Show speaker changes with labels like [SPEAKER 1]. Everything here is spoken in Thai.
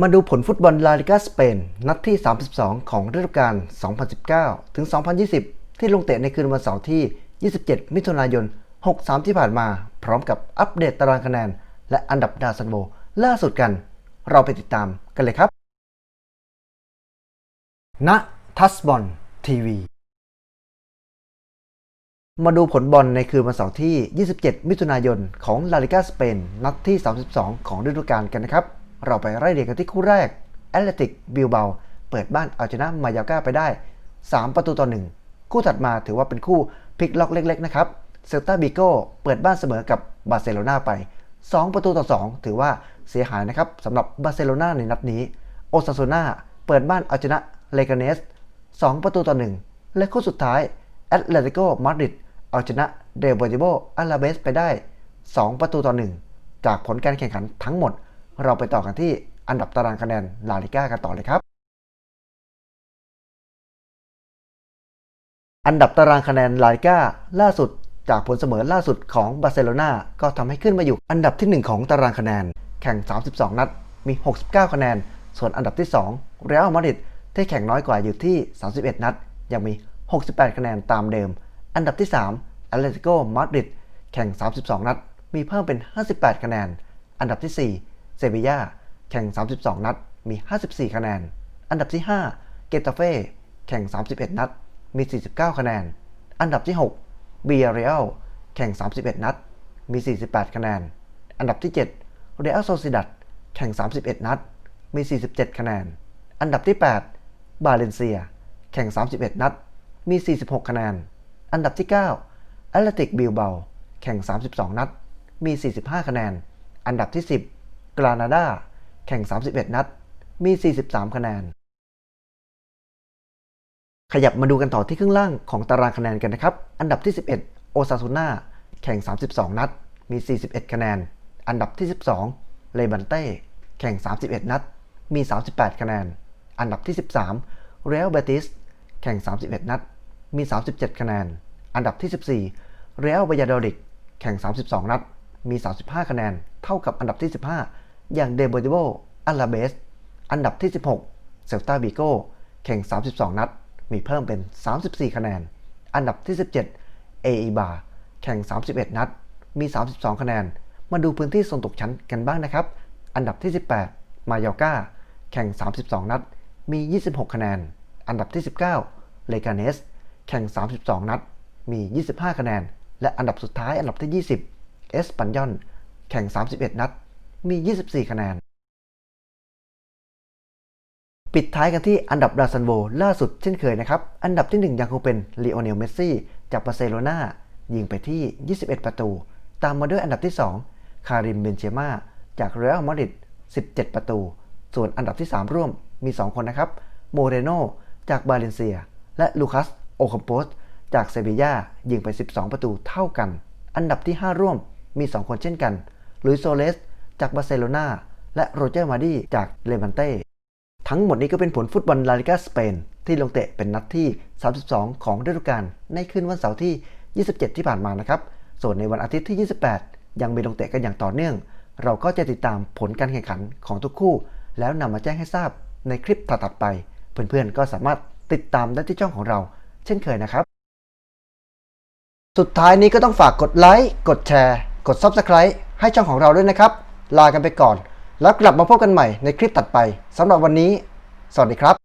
[SPEAKER 1] มาดูผลฟุตบอลลาลิกาสเปน นัดที่ 32 ของฤดูกาล 2019 ถึง 2020 ที่ลงเตะในคืนวันเสาร์ที่ 27 มิถุนายน 63 ที่ผ่านมา พร้อมกับอัปเดตตารางคะแนน และอันดับดาวซันโบล่าสุดกัน เราไปติดตามกันเลยครับ ณ ทัสบอลทีวี มาดูผลบอลในคืนวันเสาร์ที่ 27 มิถุนายนของลาลิกาสเปน นัดที่ 32 ของฤดูกาลกันนะครับ เราไปไล่เรียงกันที่คู่แรกแอตเลติกบิลเบาเปิดบ้านเอาชนะมายากาไปได้ 3 ประตูต่อ 1 คู่ถัดมาถือว่าเป็นคู่พลิกล็อกเล็กๆนะครับเซลตาบิโก้เปิดบ้านเสมอกับบาร์เซโลนาไป 2 ประตูต่อ 2 ถือว่าเสียหายนะครับสำหรับบาร์เซโลนาในนัดนี้โอซาโซนาเปิดบ้านเอาชนะเลกาเนส 2 ประตูต่อ 1 และคู่สุดท้ายแอตเลติโกมาดริดเอาชนะเดลโบติโบอาลาเบสไปได้ 2 ประตูต่อ 1 จากผลการแข่งขันทั้งหมด เราไปต่อกันที่อันดับตารางคะแนนลาลิก้ากันต่อเลยครับ อันดับตารางคะแนนลาลิก้าล่าสุดจากผลเสมอล่าสุดของบาร์เซโลนาก็ทำให้ขึ้นมาอยู่อันดับที่ 1 ของตารางคะแนน แข่ง 32 นัด มี 69 คะแนน ส่วนอันดับที่2เรอัลมาดริดที่แข่งน้อยกว่าอยู่ที่ 31 นัด ยังมี 68 คะแนนตามเดิม อันดับที่3แอตเลติโกมาดริดแข่ง 32 นัด มีเพิ่มเป็น 58 คะแนน อันดับที่ 4 เซบียาแข่ง 32 นัด มี 54 คะแนน อันดับที่ 5 เกตาเฟ่แข่ง 31 นัด มี 49 คะแนน อันดับที่6บีเรอัลแข่ง 31 นัด มี 48 คะแนน อันดับที่ 7 เรอัลโซซิดัดแข่ง 31 นัด มี 47 คะแนน อันดับที่ 8 บาเลนเซีย แข่ง 31 นัด มี 46 คะแนน อันดับที่ 9แอตเลติกบิลเบา แข่ง 32 นัด มี 45 คะแนน อันดับที่ 10 กรานาดา แข่ง 31 นัด มี 43 คะแนน ขยับมาดูกันต่อที่ครึ่งล่างของตารางคะแนนกันนะครับ อันดับที่ 11 โอซาซูน่า แข่ง 32 นัด มี 41 คะแนน อันดับที่ 12 เลบันเต้ แข่ง 31 นัด มี 38 คะแนน อันดับที่ 13 เรอัลเบติส แข่ง 31 นัด มี 37 คะแนน อันดับที่ 14 เรอัลบายาโดริก แข่ง 32 นัด มี 35 คะแนน เท่ากับอันดับที่ 15 อย่างเดโบติโบอัลลาเบส อันดับที่ 16 เซลตาบิโกแข่ง 32 นัด มีเพิ่มเป็น 34 คะแนน อันดับที่ 17 เออีบาแข่ง 31 นัด มี 32 คะแนน มาดูพื้นที่โซนตกชั้นกันบ้างนะครับ อันดับที่ 18 มายอกาแข่ง 32 นัด มี 26 คะแนน อันดับที่ 19 เลกาเนส แข่ง 32 นัด มี 25 คะแนน และอันดับสุดท้ายอันดับที่ 20 เอสปันยอน แข่ง 31 นัด มี 24 คะแนน ปิดท้ายกันที่อันดับดาซันโวล่าสุดเช่นเคยนะครับ อันดับที่ 1 ยังคงเป็นลีโอเนลเมสซี่จากบาร์เซโลนายิงไปที่ 21 ประตู ตามมาด้วยอันดับที่ 2 คาริมเบนเจม่าจากเรอัลมาดริด17 ประตู ส่วนอันดับที่ 3 ร่วมมี 2 คนนะครับ โมเรโนจากบาเลนเซีย และลูคัสโอคัมโปสจากเซบียายิงไป 12 ประตูเท่ากัน อันดับที่ 5 ร่วมมี 2 คนเช่นกันลุยโซเลส จากบาร์เซโลนาและโรเจอร์มาดีจากเลวันเต้ทั้งหมดนี้ก็เป็นผลฟุตบอลลาลิกาสเปนที่ลงเตะเป็นนัดที่ 32 ของฤดูกาลในคืนวันเสาร์ที่ 27 ที่ผ่านมานะครับ ส่วนในวันอาทิตย์ที่ 28 ยังมีลงเตะกันอย่างต่อเนื่อง เราก็จะติดตามผลการแข่งขันของทุกคู่ แล้วนำมาแจ้งให้ทราบในคลิปถัดๆไป เพื่อนๆ ก็สามารถติดตามได้ที่ช่องของเรา เช่นเคยนะครับ สุดท้ายนี้ก็ต้องฝากกดไลค์ กดแชร์ กด Subscribe ให้ช่องของเราด้วยนะครับ ลากันไปก่อน แล้วกลับมาพบกันใหม่ในคลิปตัดไปสำหรับวันนี้ สวัสดีครับ